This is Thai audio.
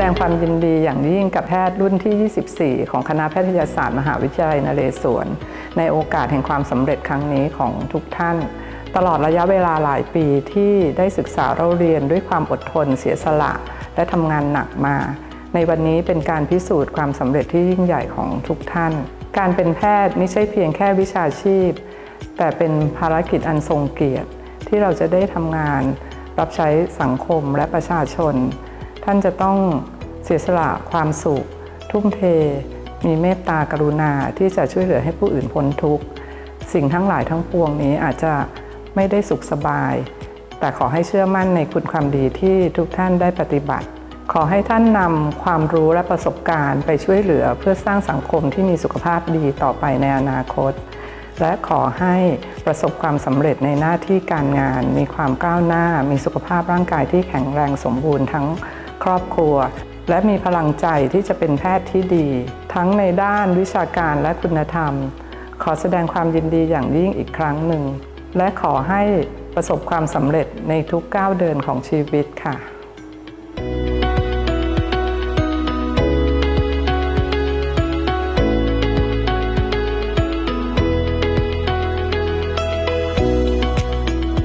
ดงความยินดีอย่างยิ่งกับแพทย์รุ่นที่ 24 ของคณะแพทยศาสตร์มหาวิทยาลัยนเรศวร ในโอกาสแห่งความสำเร็จครั้งนี้ของทุกท่าน ตลอดระยะเวลาหลายปีที่ได้ศึกษาเราเรียนด้วยความอดทนเสียสละ และทำงานหนักมา ในวันนี้เป็นการพิสูจน์ความสำเร็จที่ยิ่งใหญ่ของทุกท่าน การเป็นแพทย์ไม่ใช่เพียงแค่วิชาชีพ แต่เป็นภารกิจอันทรงเกียรติ ที่เราจะได้ทำงาน รับใช้สังคมและประชาชน ท่านจะต้องเสียสละความสุข ทุ่มเท มีเมตตากรุณาที่จะช่วยเหลือให้ผู้อื่นพ้นทุกข์ สิ่งทั้งหลายทั้งปวงนี้อาจจะไม่ได้สุขสบาย แต่ขอให้เชื่อมั่นในคุณความดีที่ทุกท่านได้ปฏิบัติ ขอให้ท่านนำความรู้และประสบการณ์ไปช่วยเหลือเพื่อสร้างสังคมที่มีสุขภาพดีต่อไปในอนาคต และขอให้ประสบความสำเร็จในหน้าที่การงาน มีความก้าวหน้า มีสุขภาพร่างกายที่แข็งแรงสมบูรณ์ทั้ง รอบครัว และมีพลังใจที่จะเป็นแพทย์ที่ดี ทั้งในด้านวิชาการและคุณธรรม ขอแสดงความยินดีอย่างยิ่งอีกครั้งหนึ่ง และขอให้ประสบความสำเร็จในทุกก้าวเดินของชีวิตค่ะ